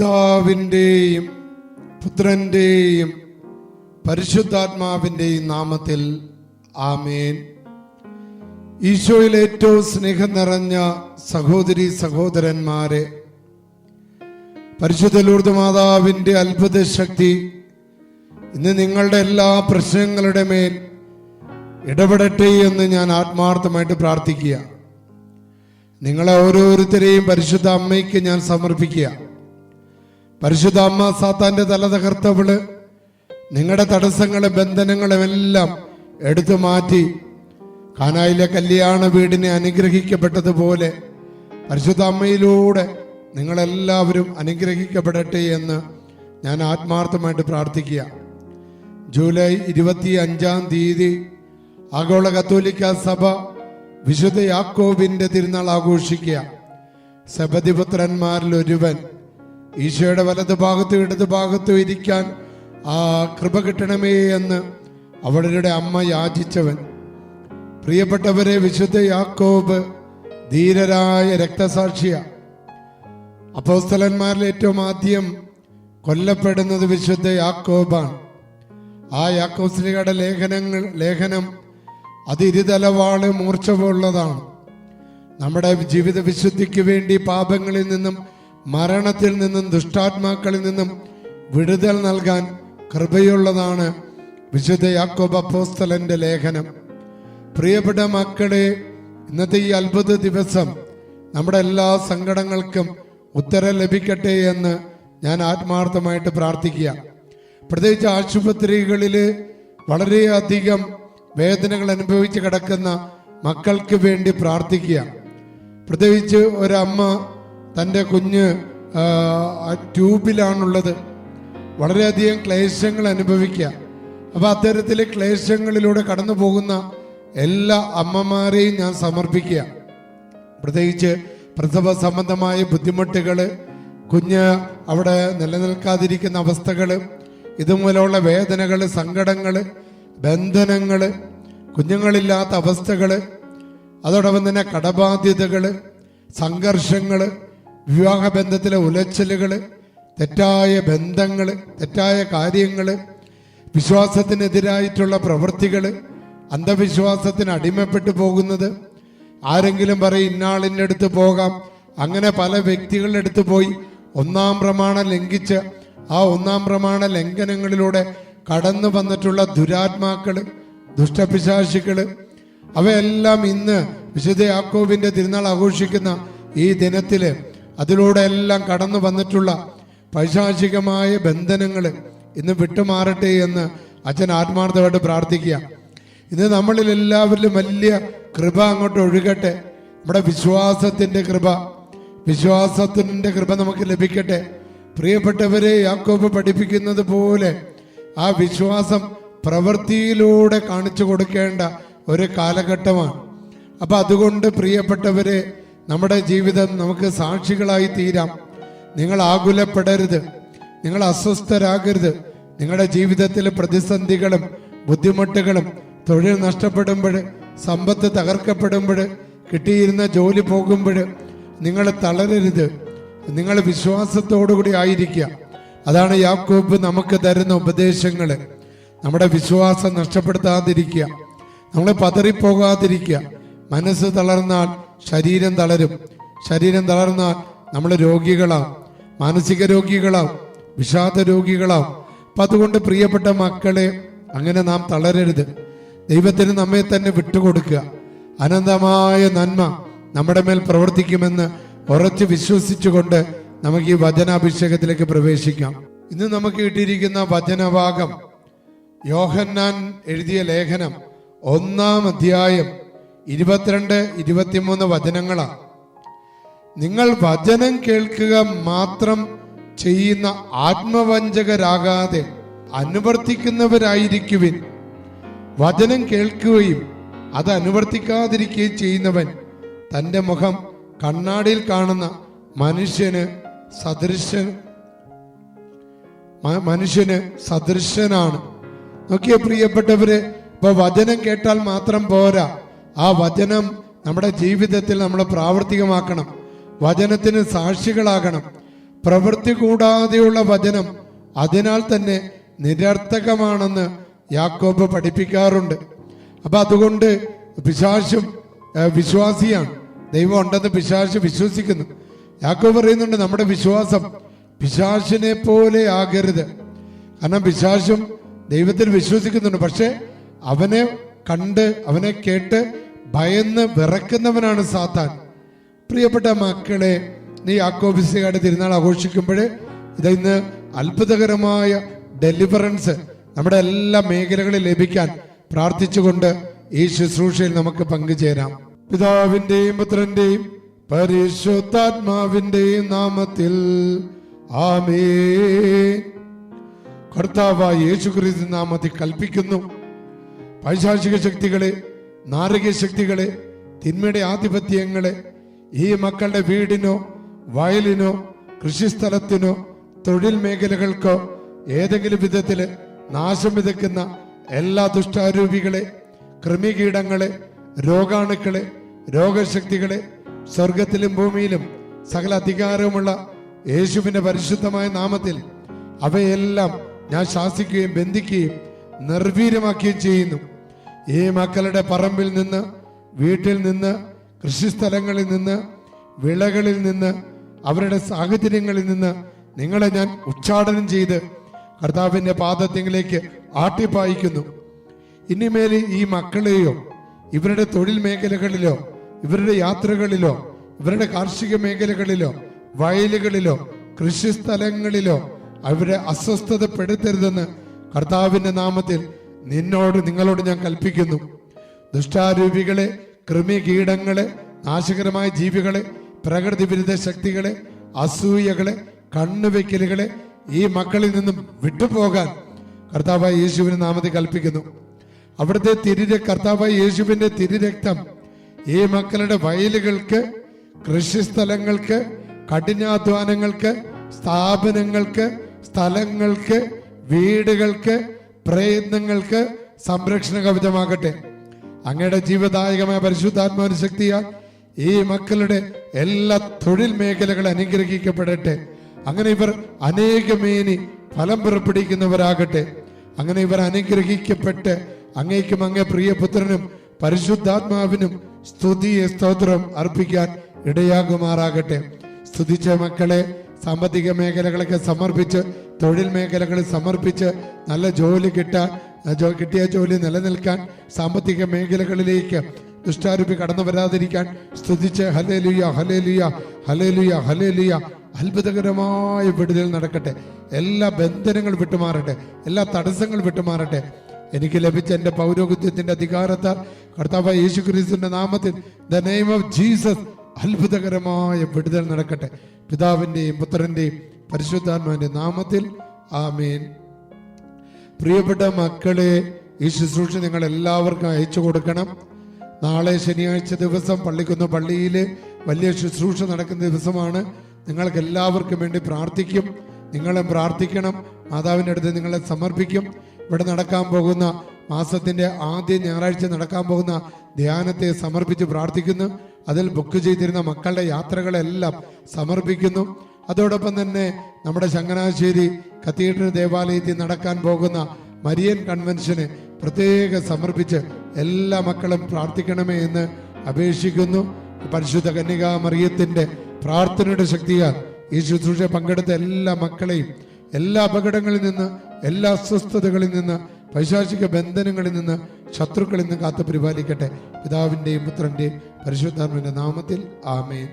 പിതാവിന്റെയും പുത്രന്റെയും പരിശുദ്ധാത്മാവിന്റെയും നാമത്തിൽ ആമേൻ. ഈശോയിൽ ഏറ്റവും സ്നേഹം നിറഞ്ഞ സഹോദരി സഹോദരന്മാരെ പരിശുദ്ധ ലൂർദ് മാതാവിന്റെ അത്ഭുത ശക്തി ഇന്ന് നിങ്ങളുടെ എല്ലാ പ്രശ്നങ്ങളുടെ മേൽ ഇടപെടട്ടെ എന്ന് ഞാൻ ആത്മാർത്ഥമായിട്ട് പ്രാർത്ഥിക്കുക. നിങ്ങളെ ഓരോരുത്തരെയും പരിശുദ്ധ അമ്മയ്ക്ക് ഞാൻ സമർപ്പിക്കുക. പരിശുദ്ധ അമ്മ സാത്താന്റെ തല തകർത്തവൾ നിങ്ങളുടെ തടസ്സങ്ങളും ബന്ധനങ്ങളും എല്ലാം എടുത്തു മാറ്റി കാനായിലെ കല്യാണ വീടിനെ അനുഗ്രഹിക്കപ്പെട്ടതുപോലെ പരിശുദ്ധ അമ്മയിലൂടെ നിങ്ങളെല്ലാവരും അനുഗ്രഹിക്കപ്പെടട്ടെ എന്ന് ഞാൻ ആത്മാർത്ഥമായിട്ട് പ്രാർത്ഥിക്കുക. ജൂലൈ ഇരുപത്തി അഞ്ചാം തീയതി ആഗോള കത്തോലിക്ക സഭ വിശുദ്ധ യാക്കോബിന്റെ തിരുനാൾ ആഘോഷിക്കുക. സബതിപുത്രന്മാരിൽ ഒരുവൻ ഈശോയുടെ വലത് ഭാഗത്തും ഇടത് ഭാഗത്തും ഇരിക്കാൻ ആ കൃപ കിട്ടണമേ എന്ന് അവളുടെ അമ്മ യാചിച്ചവൻ. പ്രിയപ്പെട്ടവരെ വിശുദ്ധ യാക്കോബ് ധീരരായ രക്തസാക്ഷിയ. അപ്പോസ്തലന്മാരിൽ ഏറ്റവും ആദ്യം കൊല്ലപ്പെടുന്നത് വിശുദ്ധ യാക്കോബാണ്. ആ യാക്കോസ്ലിയുടെ ലേഖനങ്ങൾ ലേഖനം അത് ഇരുതലവാൾ മൂർച്ചവുള്ളതാണ്. നമ്മുടെ ജീവിത വിശുദ്ധിക്ക് വേണ്ടി പാപങ്ങളിൽ നിന്നും മരണത്തിൽ നിന്നും ദുഷ്ടാത്മാക്കളിൽ നിന്നും വിടുതൽ നൽകാൻ കൃപയുള്ളതാണ് വിശുദ്ധ യാക്കോബ് അപ്പോസ്തലന്റെ ലേഖനം. പ്രിയപ്പെട്ട മക്കളെ ഇന്നത്തെ ഈ അത്ഭുത ദിവസം നമ്മുടെ എല്ലാ സങ്കടങ്ങൾക്കും ഉത്തരം ലഭിക്കട്ടെ എന്ന് ഞാൻ ആത്മാർത്ഥമായിട്ട് പ്രാർത്ഥിക്കുക. പ്രത്യേകിച്ച് ആശുപത്രികളിൽ വളരെയധികം വേദനകൾ അനുഭവിച്ച് കിടക്കുന്ന മക്കൾക്ക് വേണ്ടി പ്രാർത്ഥിക്കുക. പ്രത്യേകിച്ച് ഒരമ്മ തന്റെ കുഞ്ഞ് ട്യൂബിലാണുള്ളത്. വളരെയധികം ക്ലേശങ്ങൾ അനുഭവിക്കുക. അപ്പോൾ അത്തരത്തിലെ ക്ലേശങ്ങളിലൂടെ കടന്നു പോകുന്ന എല്ലാ അമ്മമാരെയും ഞാൻ സമർപ്പിക്കുക. പ്രത്യേകിച്ച് പ്രസവ സംബന്ധമായ ബുദ്ധിമുട്ടുകൾ കുഞ്ഞ് അവിടെ നിലനിൽക്കാതിരിക്കുന്ന അവസ്ഥകൾ ഇതുമൂലമുള്ള വേദനകൾ സങ്കടങ്ങൾ ബന്ധനങ്ങൾ കുഞ്ഞുങ്ങളില്ലാത്ത അവസ്ഥകൾ അതോടൊപ്പം തന്നെ കടബാധ്യതകൾ സംഘർഷങ്ങൾ വിവാഹബന്ധത്തിലെ ഉലച്ചിലുകൾ തെറ്റായ ബന്ധങ്ങൾ തെറ്റായ കാര്യങ്ങൾ വിശ്വാസത്തിനെതിരായിട്ടുള്ള പ്രവൃത്തികൾ അന്ധവിശ്വാസത്തിന് അടിമപ്പെട്ടു പോകുന്നത്. ആരെങ്കിലും പറയും ഇന്നാളിന്റെ അടുത്ത് പോകാം. അങ്ങനെ പല വ്യക്തികളുടെ അടുത്ത് പോയി ഒന്നാം പ്രമാണം ലംഘിച്ച് ആ ഒന്നാം പ്രമാണ ലംഘനങ്ങളിലൂടെ കടന്നു വന്നിട്ടുള്ള ദുരാത്മാക്കൾ ദുഷ്ടപിശാശികൾ അവയെല്ലാം ഇന്ന് വിശുദ്ധ യാക്കോബിന്റെ തിരുനാൾ ആഘോഷിക്കുന്ന ഈ ദിനത്തിൽ അതിലൂടെ എല്ലാം കടന്നു വന്നിട്ടുള്ള പൈശാചികമായ ബന്ധനങ്ങൾ ഇന്ന് വിട്ടുമാറട്ടെ എന്ന് അച്ഛൻ ആത്മാർത്ഥമായിട്ട് പ്രാർത്ഥിക്കുക. ഇന്ന് നമ്മളിൽ എല്ലാവരിലും വലിയ കൃപ അങ്ങോട്ട് ഒഴുകട്ടെ. നമ്മുടെ വിശ്വാസത്തിന്റെ കൃപ വിശ്വാസത്തിന്റെ കൃപ നമുക്ക് ലഭിക്കട്ടെ. പ്രിയപ്പെട്ടവരെ യാക്കോബ് പഠിപ്പിക്കുന്നത് പോലെ ആ വിശ്വാസം പ്രവൃത്തിയിലൂടെ കാണിച്ചു കൊടുക്കേണ്ട ഒരു കാലഘട്ടമാണ്. അപ്പൊ അതുകൊണ്ട് പ്രിയപ്പെട്ടവരെ നമ്മുടെ ജീവിതം നമുക്ക് സാക്ഷികളായി തീരാം. നിങ്ങൾ ആകുലപ്പെടരുത്. നിങ്ങൾ അസ്വസ്ഥരാകരുത്. നിങ്ങളുടെ ജീവിതത്തിലെ പ്രതിസന്ധികളും ബുദ്ധിമുട്ടുകളും തൊഴിൽ നഷ്ടപ്പെടുമ്പോൾ സമ്പത്ത് തകർക്കപ്പെടുമ്പോൾ കിട്ടിയിരുന്ന ജോലി പോകുമ്പോൾ നിങ്ങൾ തളരരുത്. നിങ്ങൾ വിശ്വാസത്തോടുകൂടി ആയിരിക്കുക. അതാണ് യാക്കോബ് നമുക്ക് തരുന്ന ഉപദേശങ്ങൾ നമ്മുടെ വിശ്വാസം നഷ്ടപ്പെടുത്താതിരിക്കുക. നമ്മൾ പതറിപ്പോകാതിരിക്കുക. മനസ്സ് തളർന്നാൽ ശരീരം തളരും. ശരീരം തളർന്നാൽ നമ്മൾ രോഗികളാവും മാനസിക രോഗികളാവും വിഷാദ രോഗികളാവും അപ്പൊ അതുകൊണ്ട് പ്രിയപ്പെട്ട മക്കളെ അങ്ങനെ നാം തളരരുത്. ദൈവത്തിന് നമ്മെ തന്നെ വിട്ടുകൊടുക്കുക. അനന്തമായ നന്മ നമ്മുടെ മേൽ പ്രവർത്തിക്കുമെന്ന് ഉറച്ചു വിശ്വസിച്ചുകൊണ്ട് നമുക്ക് ഈ വചനാഭിഷേകത്തിലേക്ക് പ്രവേശിക്കാം. ഇന്ന് നമുക്ക് കിട്ടിയിരിക്കുന്ന വചനഭാഗം യോഹന്നാൻ എഴുതിയ ലേഖനം ഒന്നാം അധ്യായം ഇരുപത്തിരണ്ട് ഇരുപത്തിമൂന്ന് വചനങ്ങളാണ് നിങ്ങൾ വചനം കേൾക്കുക മാത്രം ചെയ്യുന്ന ആത്മവഞ്ചകരാകാതെ അനുവർത്തിക്കുന്നവരായിരിക്കുവിൻ. വചനം കേൾക്കുകയും അത് അനുവർത്തിക്കാതിരിക്കുകയും ചെയ്യുന്നവൻ തന്റെ മുഖം കണ്ണാടിയിൽ കാണുന്ന മനുഷ്യന് സദൃശൻ മനുഷ്യന് സദൃശനാണ്. നോക്കിയ പ്രിയപ്പെട്ടവര് ഇപ്പൊ വചനം കേട്ടാൽ മാത്രം പോരാ. ആ വചനം നമ്മുടെ ജീവിതത്തിൽ നമ്മൾ പ്രാവർത്തികമാക്കണം. വചനത്തിന് സാക്ഷികളാകണം. പ്രവൃത്തി കൂടാതെയുള്ള വചനം അതിനാൽ തന്നെ നിരർത്ഥകമാണെന്ന് യാക്കോബ് പഠിപ്പിക്കാറുണ്ട്. അപ്പൊ അതുകൊണ്ട് പിശാശും വിശ്വാസിയാണ്. ദൈവം ഉണ്ടെന്ന് പിശാശ് വിശ്വസിക്കുന്നു. യാക്കോബ് പറയുന്നുണ്ട് നമ്മുടെ വിശ്വാസം പിശാശിനെ പോലെ ആകരുത്. കാരണം പിശാശും ദൈവത്തിൽ വിശ്വസിക്കുന്നുണ്ട്. പക്ഷെ അവനെ കണ്ട് അവനെ കേട്ട് ഭയന്ന് വിറക്കുന്നവനാണ് സാത്താൻ. പ്രിയപ്പെട്ട മക്കളെ നീ യാക്കോബിസുകാരുടെ തിരുനാൾ ആഘോഷിക്കുമ്പോൾ ഇത് ഇന്ന് അത്ഭുതകരമായ ഡെലിവറൻസ് നമ്മുടെ എല്ലാ മേഖലകളിൽ ലഭിക്കാൻ പ്രാർത്ഥിച്ചുകൊണ്ട് ഈ ശുശ്രൂഷയിൽ നമുക്ക് പങ്കുചേരാം. പിതാവിന്റെയും പുത്രന്റെയും പരിശുദ്ധാത്മാവിന്റെയും നാമത്തിൽ ആമേ കർത്താവായ യേശുക്രിസ്തു നാമത്തിൽ കൽപ്പിക്കുന്നു. പൈശാചിക ശക്തികളെ നാരകീയ ശക്തികളെ തിന്മയുടെ ആധിപത്യങ്ങളെ ഈ മക്കളുടെ വീടിനോ വയലിനോ കൃഷിസ്ഥലത്തിനോ തൊഴിൽ മേഖലകൾക്കോ ഏതെങ്കിലും വിധത്തിൽ നാശം വിതയ്ക്കുന്ന എല്ലാ ദുഷ്ടാരൂപികളെ കൃമികീടങ്ങളെ രോഗാണുക്കളെ രോഗശക്തികളെ സ്വർഗത്തിലും ഭൂമിയിലും സകല അധികാരവുമുള്ള യേശുവിന്റെ പരിശുദ്ധമായ നാമത്തിൽ അവയെല്ലാം ഞാൻ ശാസിക്കുകയും ബന്ധിക്കുകയും നിർവീര്യമാക്കുകയും ചെയ്യുന്നു. ഈ മക്കളുടെ പറമ്പിൽ നിന്ന് വീട്ടിൽ നിന്ന് കൃഷിസ്ഥലങ്ങളിൽ നിന്ന് വിളകളിൽ നിന്ന് അവരുടെ സാഹചര്യങ്ങളിൽ നിന്ന് നിങ്ങളെ ഞാൻ ഉച്ചാടനം ചെയ്ത് കർത്താവിന്റെ പാദത്തിങ്ങളിലേക്ക് ആട്ടിപ്പായിക്കുന്നു. ഇനിമേൽ ഈ മക്കളെയോ ഇവരുടെ തൊഴിൽ മേഖലകളിലോ ഇവരുടെ യാത്രകളിലോ ഇവരുടെ കാർഷിക മേഖലകളിലോ വയലുകളിലോ കൃഷിസ്ഥലങ്ങളിലോ അവരെ അസ്വസ്ഥതപ്പെടുത്തരുതെന്ന് കർത്താവിന്റെ നാമത്തിൽ നിന്നോട് നിങ്ങളോട് ഞാൻ കൽപ്പിക്കുന്നു. ദുഷ്ടാരൂപികളെ കൃമികീടങ്ങളെ നാശകരമായ ജീവികളെ പ്രകൃതി വിരുദ്ധ ശക്തികളെ അസൂയകളെ കണ്ണുവെക്കലുകളെ ഈ മക്കളിൽ നിന്നും വിട്ടുപോകാൻ കർത്താവായ യേശുവിന് നാമത്തിൽ കൽപ്പിക്കുന്നു. അവിടുത്തെ തിരിര കർത്താവായ യേശുവിന്റെ തിരിരക്തം ഈ മക്കളുടെ വയലുകൾക്ക് കൃഷിസ്ഥലങ്ങൾക്ക് കഠിനാധ്വാനങ്ങൾക്ക് സ്ഥാപനങ്ങൾക്ക് സ്ഥലങ്ങൾക്ക് വീടുകൾക്ക് പ്രയത്നങ്ങൾക്ക് സംരക്ഷണ കവചമാകട്ടെ അങ്ങയുടെ ജീവദായകമായ പരിശുദ്ധാത്മാവിന് ശക്തിയാൽ ഈ മക്കളുടെ എല്ലാ തൊഴിൽ മേഖലകൾ അനുഗ്രഹിക്കപ്പെടട്ടെ. അങ്ങനെ ഇവർ അനേകമേനി ഫലം പുറപ്പെടുവിക്കുന്നവരാകട്ടെ. അങ്ങനെ ഇവർ അനുഗ്രഹിക്കപ്പെട്ട് അങ്ങേക്കും അങ്ങേ പ്രിയപുത്രനും പരിശുദ്ധാത്മാവിനും സ്തുതിയെ സ്തോത്രം അർപ്പിക്കാൻ ഇടയാകുമാറാകട്ടെ. സ്തുതിച്ച മക്കളെ സാമ്പത്തിക മേഖലകളൊക്കെ സമർപ്പിച്ച് തൊഴിൽ മേഖലകൾ സമർപ്പിച്ച് നല്ല ജോലി കിട്ടാൻ കിട്ടിയ ജോലി നിലനിൽക്കാൻ സാമ്പത്തിക മേഖലകളിലേക്ക് ദുഷ്ടാരൂപി കടന്നു വരാതിരിക്കാൻ സ്തുതിച്ച് ഹലേലുയ ഹലേലുയ ഹലേലുയ ഹലേലുയ അത്ഭുതകരമായ വിടുതൽ നടക്കട്ടെ. എല്ലാ ബന്ധനങ്ങൾ വിട്ടുമാറട്ടെ. എല്ലാ തടസ്സങ്ങൾ വിട്ടുമാറട്ടെ. എനിക്ക് ലഭിച്ച എന്റെ പൗരോഹിത്യത്തിന്റെ അധികാരത്താൽ കർത്താവ് യേശു ക്രിസ്തുവിന്റെ നാമത്തിൽ ദ നെയിം ഓഫ് ജീസസ് അത്ഭുതകരമായ വിടുതൽ നടക്കട്ടെ. പിതാവിന്റെയും പുത്രന്റെയും പരിശുദ്ധാത്മാവിന്റെ നാമത്തിൽ. ആമേൻ. പ്രിയപ്പെട്ട മക്കളെ ഈ ശുശ്രൂഷ നിങ്ങൾ എല്ലാവർക്കും അയച്ചു കൊടുക്കണം. നാളെ ശനിയാഴ്ച ദിവസം പള്ളിക്കുന്ന പള്ളിയിൽ വലിയ ശുശ്രൂഷ നടക്കുന്ന ദിവസമാണ്. നിങ്ങൾക്ക് എല്ലാവർക്കും വേണ്ടി പ്രാർത്ഥിക്കും. നിങ്ങളും പ്രാർത്ഥിക്കണം. മാതാവിന്റെ അടുത്ത് നിങ്ങളെ സമർപ്പിക്കും. ഇവിടെ നടക്കാൻ പോകുന്ന മാസത്തിന്റെ ആദ്യ ഞായറാഴ്ച നടക്കാൻ പോകുന്ന ധ്യാനത്തെ സമർപ്പിച്ച് പ്രാർത്ഥിക്കുന്നു. അതിൽ ബുക്ക് ചെയ്തിരുന്ന മക്കളുടെ യാത്രകളെല്ലാം സമർപ്പിക്കുന്നു. അതോടൊപ്പം തന്നെ നമ്മുടെ ചങ്ങനാശ്ശേരി കത്തീഡ്രൽ ദേവാലയത്തിൽ നടക്കാൻ പോകുന്ന മരിയൻ കൺവെൻഷന് പ്രത്യേക സമർപ്പിച്ച് എല്ലാ മക്കളും പ്രാർത്ഥിക്കണമേ എന്ന് അപേക്ഷിക്കുന്നു. പരിശുദ്ധ കന്യകാ മറിയത്തിന്റെ പ്രാർത്ഥനയുടെ ശക്തിയാൽ ഈ ശുശ്രൂഷ പങ്കെടുത്ത എല്ലാ മക്കളെയും എല്ലാ അപകടങ്ങളിൽ നിന്ന് എല്ലാ അസ്വസ്ഥതകളിൽ നിന്ന് പൈശാചിക ബന്ധനങ്ങളിൽ നിന്ന് ശത്രുക്കളിൽ നിന്ന് കാത്തു പരിപാലിക്കട്ടെ പിതാവിന്റെയും പുത്രന്റെയും പരിശുദ്ധാത്മന്റെ നാമത്തിൽ ആമേൻ.